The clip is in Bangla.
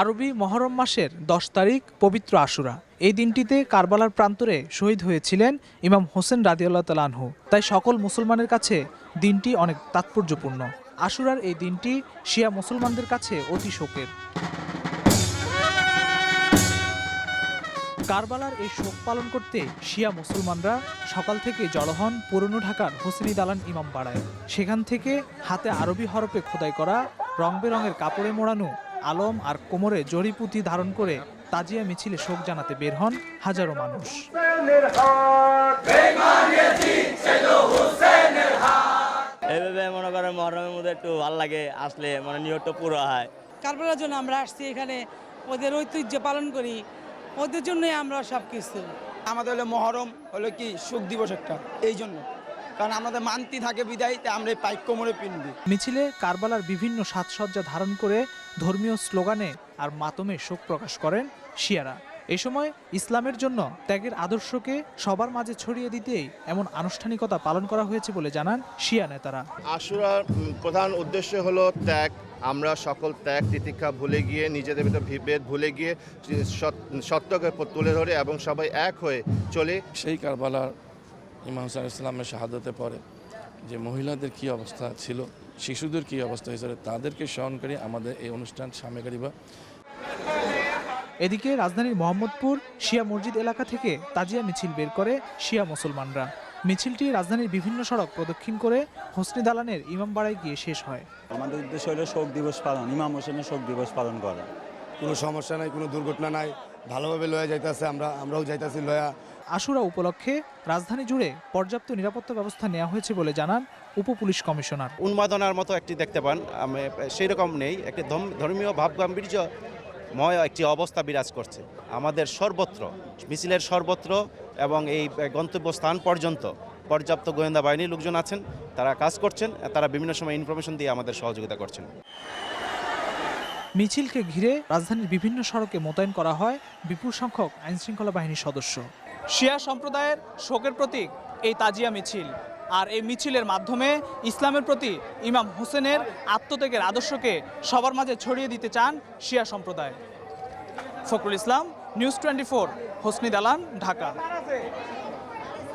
আরবি মহরম মাসের দশ তারিখ পবিত্র আশুরা। এই দিনটিতে কারবালার প্রান্তরে শহীদ হয়েছিলেন ইমাম হোসেন রাদিউল্লাহ তালানহু তাই সকল মুসলমানের কাছে দিনটি অনেক তাৎপর্যপূর্ণ। আশুরার এই দিনটি শিয়া মুসলমানদের কাছে অতি শোকের। কারবালার এই শোক পালন করতে শিয়া মুসলমানরা সকাল থেকে জড়ো হন পুরনো ঢাকার হোসেনি দালান ইমাম পাড়ায়। সেখান থেকে হাতে আরবি হরপে খোদাই করা রং বেরঙের কাপড়ে মোড়ানো আলম আর কোমরে জড়িপুঁতি ধারণ করে তাজিয়া মিছিলে শোক জানাতে বের হন হাজারো মানুষ। এইভাবে মনে করেন মহরমের মধ্যে একটু ভালো লাগে আসলে মানে নিয়তটা পুরো হয়। কারবালার জন্য আমরা আসছি এখানে ওদের ঐতিহ্য পালন করি ওদের জন্যই আমরা সব কিছু আমাদের হলো মহরম হলো কি সুখ দিবস একটা এই জন্য। কারণ আমাদের মান্তি থাকে বিদায় তাই আমরা এই পাইক কোমরে পিনবি মিছিলে কারবালার বিভিন্ন সাজসজ্জা ধারণ করে ধর্মীয় স্লোগানে আর মাতমে শোক প্রকাশ করেন শিয়ারা। এ সময় ইসলামের জন্য ত্যাগের আদর্শকে সবার মাঝে ছড়িয়ে দিতেই এমন আনুষ্ঠানিকতা পালন করা হয়েছে বলে জানান শিয়া নেতারা। আশুরার প্রধান উদ্দেশ্য হলো ত্যাগ। আমরা সকল ত্যাগ তিতিক্ষা ভুলে গিয়ে নিজেদের ভিতর বিভেদ ভুলে গিয়ে সত- সত্যকে তুলে ধরে এবং সবাই এক হয়ে চলে। সেই কারবালার ইমাম হুসাইন ইসলামের শাহাদতে পরে যে মহিলাদের কি অবস্থা ছিল শিশুদের কি অবস্থা হয়েছিল তাদেরকে স্মরণ করে আমাদের এই অনুষ্ঠান সামগ্রী বা এদিকে রাজধানীর মোহাম্মদপুর শিয়া মসজিদ এলাকা থেকে তাজিয়া মিছিল বের করে শিয়া মুসলমানরা। মিছিলটি রাজধানীর বিভিন্ন সড়ক প্রদক্ষিণ করে হোসনি দালানের ইমামবাড়ায় গিয়ে শেষ হয়। আমাদের উদ্দেশ্য হলো শোক দিবস পালন ইমাম হোসেনের শোক দিবস পালন করা। কোনো সমস্যা নাই কোনো দুর্ঘটনা নাই ভালোভাবে লয়া যাইতেছে আমরা আমরাও যাইতাছি লয়া। আশুরা উপলক্ষে রাজধানী জুড়ে পর্যাপ্ত নিরাপত্তা ব্যবস্থা নেওয়া হয়েছে বলে জানান উপপুলিশ কমিশনার। উন্মাদনার মতো একটি দেখতে পান আমি সেই রকম নেই একটি ধর্ম- ধর্মীয় ভাব গাম্ভীর্যময় একটি অবস্থা বিরাজ করছে। আমাদের সর্বত্র মিছিলের সর্বত্র এবং এই গন্তব্যস্থান পর্যন্ত পর্যাপ্ত গোয়েন্দা বাহিনীর লোকজন আছেন তারা কাজ করছেন তারা বিভিন্ন সময় ইনফরমেশন দিয়ে আমাদের সহযোগিতা করছেন। মিছিলকে ঘিরে রাজধানীর বিভিন্ন সড়কে মোতায়েন করা হয় বিপুল সংখ্যক আইনশৃঙ্খলা বাহিনীর সদস্য। শিয়া সম্প্রদায়ের শোকের প্রতীক এই তাজিয়া মিছিল। আর এই মিছিলের মাধ্যমে ইসলামের প্রতি ইমাম হোসেনের আত্মত্যাগের আদর্শকে সবার মাঝে ছড়িয়ে দিতে চান শিয়া সম্প্রদায়। Fakhrul Islam, news twenty four, Hosni Dalan, Dhaka.